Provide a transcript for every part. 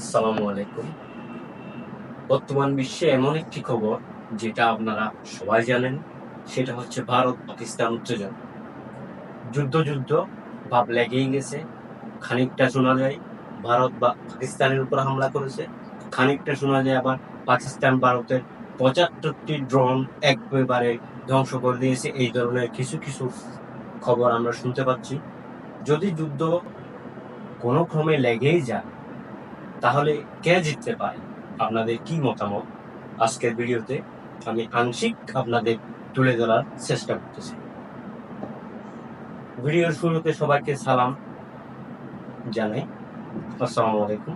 আসসালামু আলাইকুম। বর্তমান বিশ্বে এমন একটি খবর যেটা আপনারা সবাই জানেন, সেটা হচ্ছে ভারত পাকিস্তান উত্তেজনা। যুদ্ধ যুদ্ধ, ভাব লেগেই গেছে। খানিকটা শোনা যায় ভারত বা পাকিস্তানের উপর হামলা করেছে। খানিকটা শোনা যায় আবার পাকিস্তান ভারতের পঁচাত্তরটি ড্রোন একবারে ধ্বংস করে দিয়েছে। এই ধরনের কিছু কিছু খবর আমরা শুনতে পাচ্ছি। যদি যুদ্ধ কোনো ক্রমে লেগেই যায় তাহলে কে জিততে পারে? আপনাদের কি মতামত? আজকের ভিডিওতে আমি আংশিক আপনাদের তুলে ধরার চেষ্টা করতেছি। ভিডিওর শুরুতে সবাইকে সালাম জানাই। আসসালামু আলাইকুম।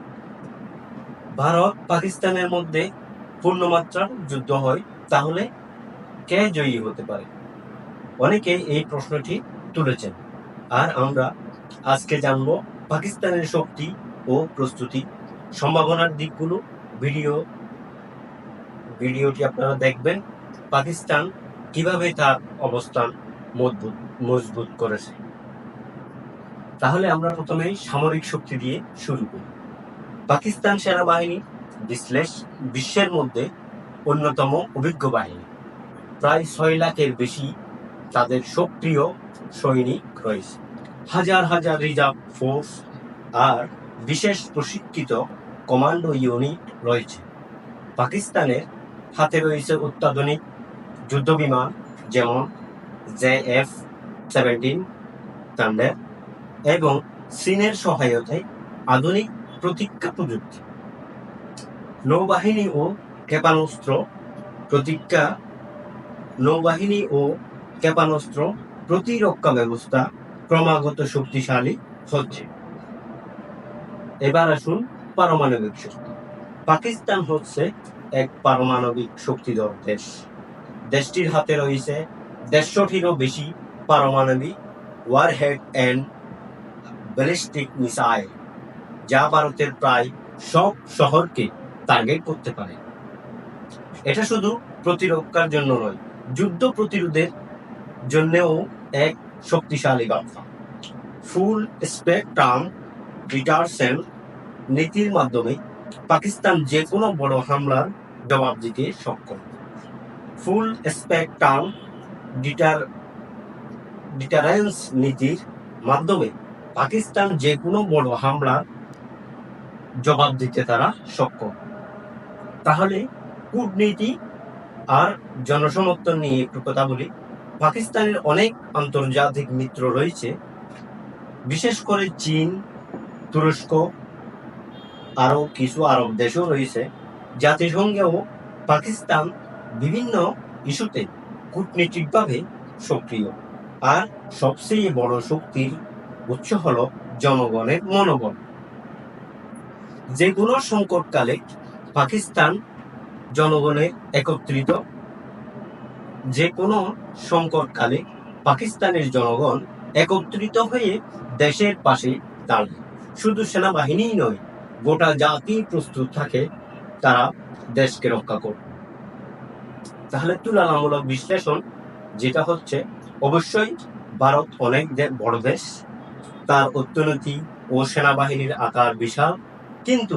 ভারত পাকিস্তানের মধ্যে পূর্ণমাত্রার যুদ্ধ হয়, তাহলে কে জয়ী হতে পারে? অনেকে এই প্রশ্নটি তুলেছেন। আর আমরা আজকে জানব পাকিস্তানের শক্তি ও প্রস্তুতি সম্ভাবনার দিকগুলো, ভিডিও, ভিডিওটি আপনারা দেখবেন, পাকিস্তান কীভাবে তার অবস্থান মজবুত মজবুত করেছে। তাহলে আমরা প্রথমে সামরিক শক্তি দিয়ে শুরু করি। পাকিস্তান সেনাবাহিনী বিশ্লেষ, বিশ্বের মধ্যে অন্যতম অভিজ্ঞ বাহিনী। প্রায় ছয় লাখের বেশি তাদের সক্রিয় সৈনিক রয়েছে। হাজার হাজার রিজার্ভ ফোর্স আর বিশেষ প্রশিক্ষিত কমান্ডো ইউনিট রয়েছে। পাকিস্তানের হাতে রয়েছে অত্যাধুনিক যুদ্ধবিমান যেমন জে এফ সেভেন্টিন, থান্ডার এবং চীনের সহায়তায় আধুনিক প্রতিজ্ঞা প্রযুক্তি। নৌবাহিনী ও ক্ষেপণাস্ত্র প্রতিজ্ঞা, নৌবাহিনী ও ক্ষেপণাস্ত্র প্রতিরক্ষা ব্যবস্থা ক্রমাগত শক্তিশালী হচ্ছে। এবার আসুন পারমাণবিক শক্তি। পাকিস্তান হচ্ছে এক পারমাণবিক শক্তিধর দেশ। দেশটির হাতে রয়েছে দেড়শোটিরও বেশি পারমাণবিক ওয়ারহেড অ্যান্ড ব্যালিস্টিক মিসাইল যা ভারতের প্রায় সব শহরকে টার্গেট করতে পারে। এটা শুধু প্রতিরক্ষার জন্য নয়, যুদ্ধ প্রতিরোধের জন্যেও এক শক্তিশালী বার্তা। ফুল স্পেকট্রাম রিটার্সেন নীতির মাধ্যমে পাকিস্তান যে কোনো বড় হামলার জবাব দিতে সক্ষম। ফুল স্পেকট্রাম ডিটার ডিটারেন্স নীতির মাধ্যমে পাকিস্তান যে কোনো বড় হামলার জবাব দিতে তারা সক্ষম। তাহলে কূটনীতি আর জনসমর্থন নিয়ে একটু কথা বলি। পাকিস্তানের অনেক আন্তর্জাতিক মিত্র রয়েছে, বিশেষ করে চীন, তুরস্ক আরও কিছু আরব দেশও রয়েছে। জাতিসংঘেও পাকিস্তান বিভিন্ন ইস্যুতে কূটনীতিকভাবে সক্রিয়। আর সবচেয়ে বড় শক্তির উৎস হল জনগণের মনোবল। যে কোনো সংকটকালে পাকিস্তান জনগণের একত্রিত। যে কোনো সংকটকালে পাকিস্তানের জনগণ একত্রিত হয়ে দেশের পাশে দাঁড়ায়। শুধু সেনাবাহিনীই নয় গোটা জাতি প্রস্তুত থাকে, তারা দেশকে রক্ষা করবে তাহলে তুলনামূলক বিশ্লেষণ যেটা হচ্ছে, অবশ্যই ভারত অনেক বড় দেশ, তার অর্থনীতি ও সেনাবাহিনীর আকার বিশাল, কিন্তু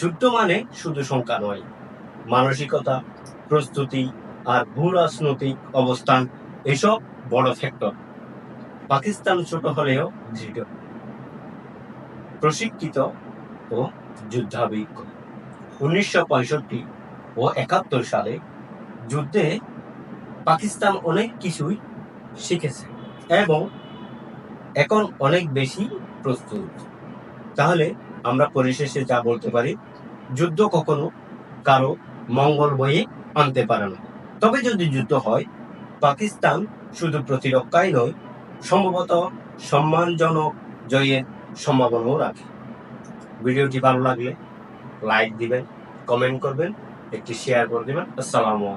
যুদ্ধ মানে শুধু সংখ্যা নয়, মানসিকতা, প্রস্তুতি আর ভূরাজনৈতিক অবস্থান, এসব বড় ফ্যাক্টর পাকিস্তান ছোট হলেও দৃঢ়। প্রশিক্ষিত ও যুদ্ধাভিজ্ঞ। উনিশশো পঁয়ষট্টি ও একাত্তর সালে যুদ্ধে পাকিস্তান অনেক কিছুই শিখেছে এবং এখন অনেক বেশি প্রস্তুত। তাহলে আমরা পরিশেষে যা বলতে পারি, যুদ্ধ কখনো কারও মঙ্গল বয়ে আনতে পারে না। তবে যদি যুদ্ধ হয়, পাকিস্তান শুধু প্রতিরক্ষাই নয়, সম্ভবত সম্মানজনক জয়ের সম্ভাবনাও রাখে। ভিডিওটি ভালো লাগলে লাইক দিবেন কমেন্ট করবেন একটি শেয়ার করে দেবেন। আসসালামু